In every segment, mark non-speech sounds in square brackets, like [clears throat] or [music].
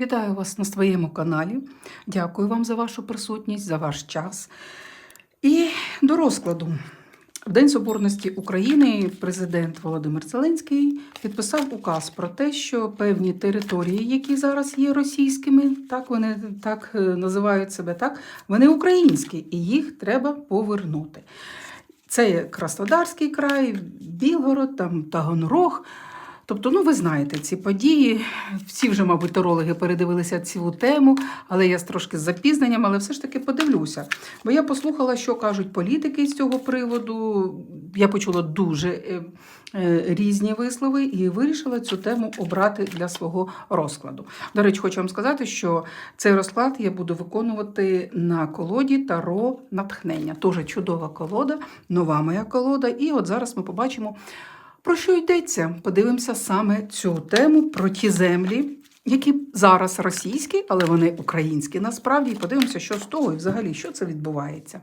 Вітаю вас на своєму каналі. Дякую вам за вашу присутність, за ваш час. І до розкладу. В День Соборності України президент Володимир Зеленський підписав указ про те, що певні території, які зараз є російськими, так вони так е, називають себе, так вони українські, і їх треба повернути. Це Краснодарський край, Білгород, там Таганрог. Тобто, ну ви знаєте ці події. Всі вже, мабуть, тарологи передивилися цю тему, але я трошки з запізненням, але все ж таки подивлюся. Бо я послухала, що кажуть політики з цього приводу. Я почула дуже е, е, різні вислови і вирішила цю тему обрати для свого розкладу. До речі, хочу вам сказати, що цей розклад я буду виконувати на колоді Таро натхнення. Тоже чудова колода, нова моя колода. І от зараз ми побачимо. Про що йдеться? Подивимося саме цю тему про ті землі, які зараз російські, але вони українські насправді. І подивимося, що з того і взагалі що це відбувається.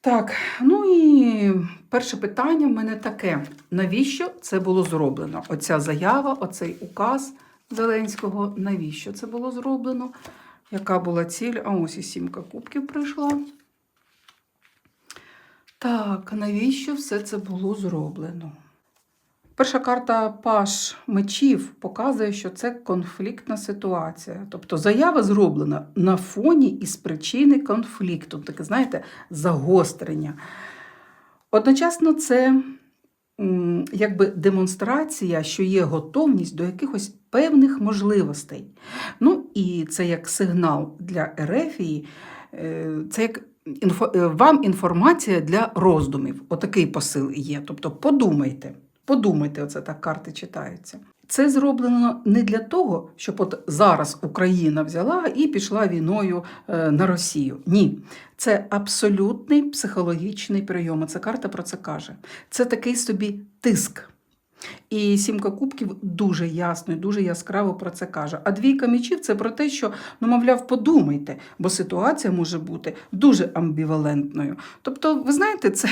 Так, ну і перше питання в мене таке: навіщо це було зроблено? Оця заява, оцей указ Зеленського, навіщо це було зроблено? Яка була ціль? А ось і сімка кубків прийшла. Так, навіщо все це було зроблено? Перша карта Паш мечів показує, що це конфліктна ситуація. Тобто заява зроблена на фоні і з причини конфлікту, таке, знаєте, загострення. Одночасно, це якби демонстрація, що є готовність до якихось певних можливостей. Ну і це як сигнал для Ерефії, е, це як інфо, е, вам інформація для роздумів. Отакий посил є. Тобто подумайте, подумайте, оце так карти читаються. Це зроблено не для того, щоб от зараз Україна взяла і пішла війною е, на Росію. Ні, це абсолютний психологічний прийом. Ця карта про це каже. Це такий собі тиск. І сімка кубків дуже ясно і дуже яскраво про це каже. А двійка мечів це про те, що, ну, мовляв, подумайте, бо ситуація може бути дуже амбівалентною. Тобто, ви знаєте, це.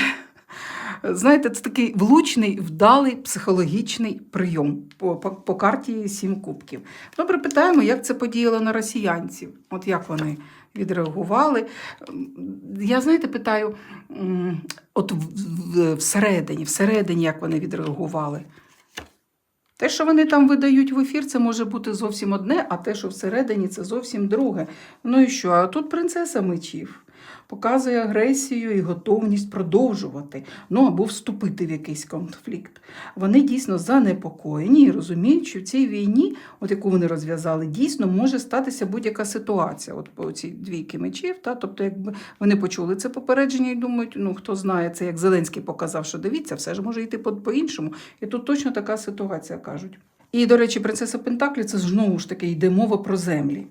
Знаєте, це такий влучний, вдалий психологічний прийом по, по, по карті сім кубків. Добре, питаємо, як це подіяло на росіянців. От як вони відреагували. Я, знаєте, питаю, от всередині, всередині, як вони відреагували. Те, що вони там видають в ефір, це може бути зовсім одне, а те, що всередині, це зовсім друге. Ну і що? А тут принцеса мечів показує агресію і готовність продовжувати, ну або вступити в якийсь конфлікт. Вони дійсно занепокоєні і розуміють, що в цій війні, от яку вони розв'язали, дійсно може статися будь-яка ситуація. От по цій двійки мечів, та тобто, якби вони почули це попередження і думають, ну хто знає, це як Зеленський показав, що дивіться, все ж може йти по- по-іншому. І тут точно така ситуація кажуть. І, до речі, принцеса Пентаклі це знову ж таки йде мова про землі.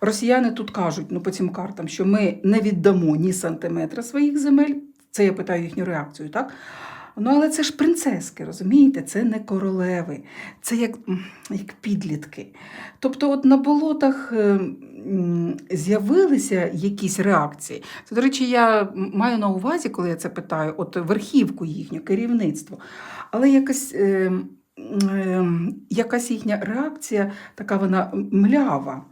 Росіяни тут кажуть, ну по цим картам, що ми не віддамо ні сантиметра своїх земель. Це я питаю їхню реакцію, так? Ну, але це ж принцески, розумієте? Це не королеви, це як, як підлітки. Тобто, от на болотах е, з'явилися якісь реакції. Це, до речі, я маю на увазі, коли я це питаю, от верхівку їхню, керівництво. Але якась. Е, е, якась їхня реакція, така вона млява.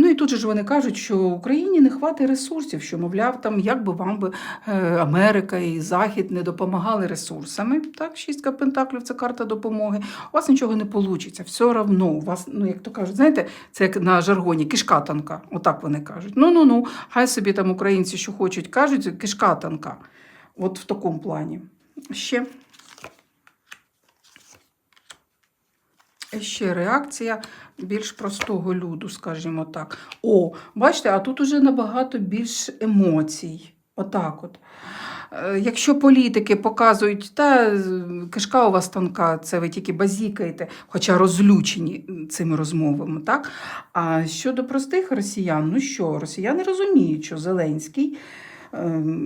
Ну і тут же ж вони кажуть, що Україні не хватить ресурсів, що, мовляв, там як би вам би е, Америка і Захід не допомагали ресурсами. Так, шістка пентаклів це карта допомоги. У вас нічого не вийде, все одно. У вас, ну як то кажуть, знаєте, це як на жаргоні, кишка танка. Отак вони кажуть. Ну ну ну, хай собі там українці, що хочуть, кажуть, кишка танка. От в такому плані. Ще. Ще реакція більш простого люду, скажімо так. О, бачите, а тут уже набагато більш емоцій. Отак от. Е, Якщо політики показують, та кишка у вас тонка, це ви тільки базікаєте, хоча розлючені цими розмовами, так? А щодо простих росіян, ну що, росіяни розуміють, що Зеленський,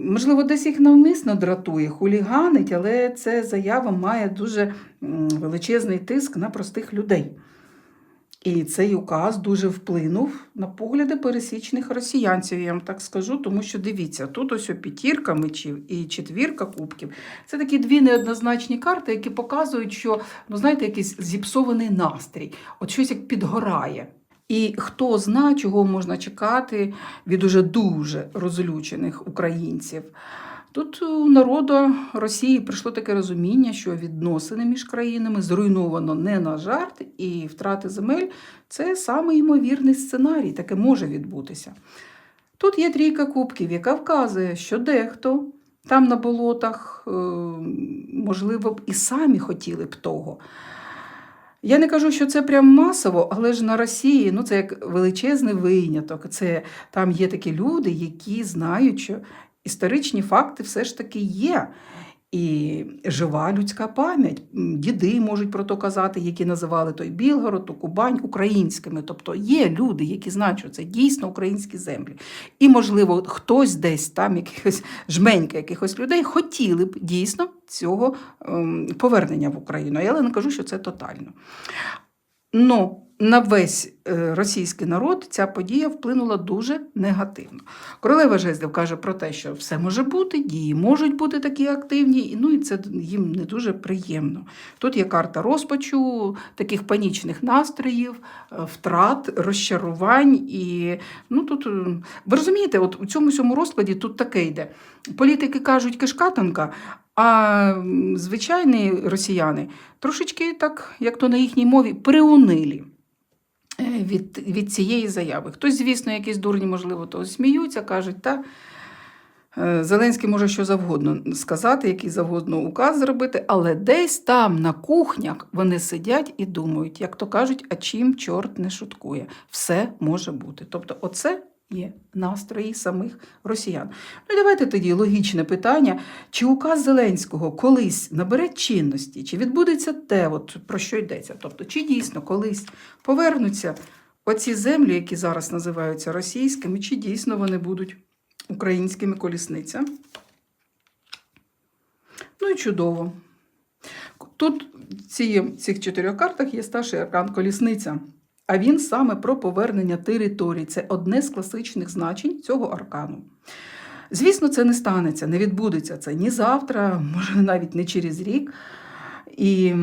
можливо, десь їх навмисно дратує, хуліганить, але ця заява має дуже величезний тиск на простих людей. І цей указ дуже вплинув на погляди пересічних росіянців, я вам так скажу, тому що дивіться, тут ось п'ятірка мечів і четвірка кубків. Це такі дві неоднозначні карти, які показують, що ну знаєте, якийсь зіпсований настрій, от щось як підгорає. І хто зна, чого можна чекати від уже дуже розлючених українців. Тут у народу Росії прийшло таке розуміння, що відносини між країнами зруйновано не на жарт, і втрати земель це саме ймовірний сценарій, таке може відбутися. Тут є трійка кубків, яка вказує, що дехто там на болотах, е, можливо, б і самі хотіли б того. Я не кажу, що це прям масово, але ж на Росії ну, це як величезний виняток. Це там є такі люди, які знають, що історичні факти все ж таки є. І жива людська пам'ять. Діди можуть про то казати, які називали той Білгород, ту Кубань українськими. Тобто є люди, які знають, що це дійсно українські землі. І, можливо, хтось десь там, якихось жменька якихось людей, хотіли б дійсно цього ем, повернення в Україну. Я не кажу, що це тотально. Ну, на весь е, російський народ ця подія вплинула дуже негативно. Королева Жезлів каже про те, що все може бути, дії можуть бути такі активні, ну і це їм не дуже приємно. Тут є карта розпачу, таких панічних настроїв, е, втрат, розчарувань. І ну тут ви розумієте, от у цьому всьому розкладі тут таке йде. Політики кажуть кишка тонка, а звичайні росіяни трошечки так, як то на їхній мові, приунилі [clears throat] від, від цієї заяви. Хтось, звісно, якісь дурні, можливо, то сміються, кажуть, та е, Зеленський може що завгодно сказати, який завгодно указ зробити, але десь там на кухнях вони сидять і думають, як то кажуть, а чим чорт не шуткує. Все може бути. Тобто, оце є настрої самих росіян. Ну і давайте тоді логічне питання: чи указ Зеленського колись набере чинності, чи відбудеться те, от про що йдеться? Тобто, чи дійсно колись повернуться оці землі, які зараз називаються російськими, чи дійсно вони будуть українськими колісниця? Ну і чудово. Тут в цих чотирьох картах є старший аркан колісниця. А він саме про повернення територій. Це одне з класичних значень цього аркану. Звісно, це не станеться, не відбудеться це ні завтра, може навіть не через рік. І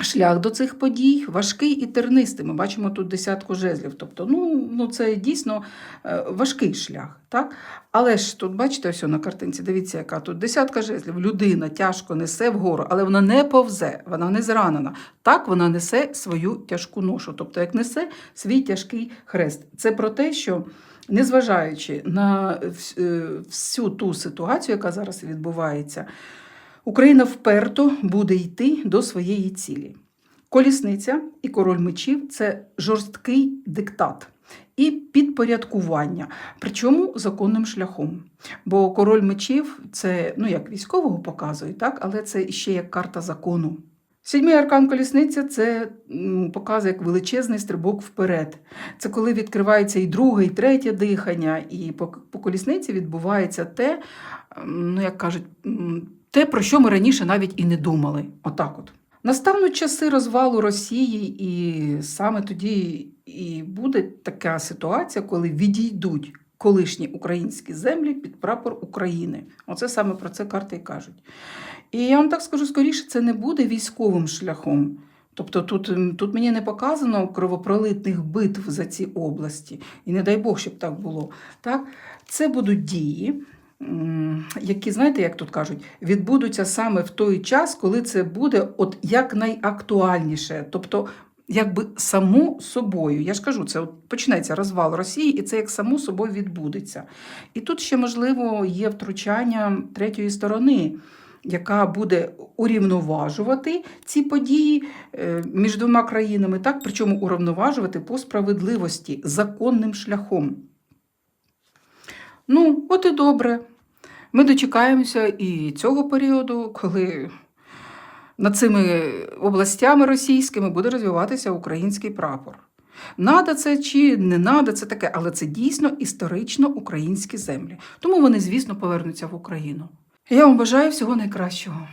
шлях до цих подій важкий і тернистий. Ми бачимо тут десятку жезлів. Тобто, ну, ну це дійсно е, важкий шлях. Так? Але ж тут, бачите, ось на картинці, дивіться, яка тут десятка жезлів. Людина тяжко несе вгору, але вона не повзе, вона не зранена. Так вона несе свою тяжку ношу, тобто як несе свій тяжкий хрест. Це про те, що незважаючи на е, всю ту ситуацію, яка зараз відбувається, Україна вперто буде йти до своєї цілі. Колісниця і король мечів це жорсткий диктат і підпорядкування, причому законним шляхом. Бо король мечів це ну як військового показує, так, але це ще як карта закону. Сідьмий аркан колісниця це м, показує як величезний стрибок вперед. Це коли відкривається і друге, і третє дихання, і по, колісниці відбувається те, ну як кажуть, те, про що ми раніше навіть і не думали. Отак от. Настануть часи розвалу Росії, і саме тоді і буде така ситуація, коли відійдуть колишні українські землі під прапор України. Оце саме про це карти і кажуть. І я вам так скажу, скоріше, це не буде військовим шляхом. Тобто тут, тут мені не показано кровопролитних битв за ці області. І не дай Бог, щоб так було. Так? Це будуть дії, які, знаєте, як тут кажуть, відбудуться саме в той час, коли це буде от якнайактуальніше. Тобто, якби само собою. Я ж кажу, це от почнеться розвал Росії, і це як само собою відбудеться. І тут ще, можливо, є втручання третьої сторони яка буде урівноважувати ці події е, між двома країнами, так, причому урівноважувати по справедливості законним шляхом. Ну, от і добре. Ми дочекаємося і цього періоду, коли над цими областями російськими буде розвиватися український прапор. Надо це чи не надо, це таке, але це дійсно історично українські землі. Тому вони, звісно, повернуться в Україну. Я вам бажаю всього найкращого.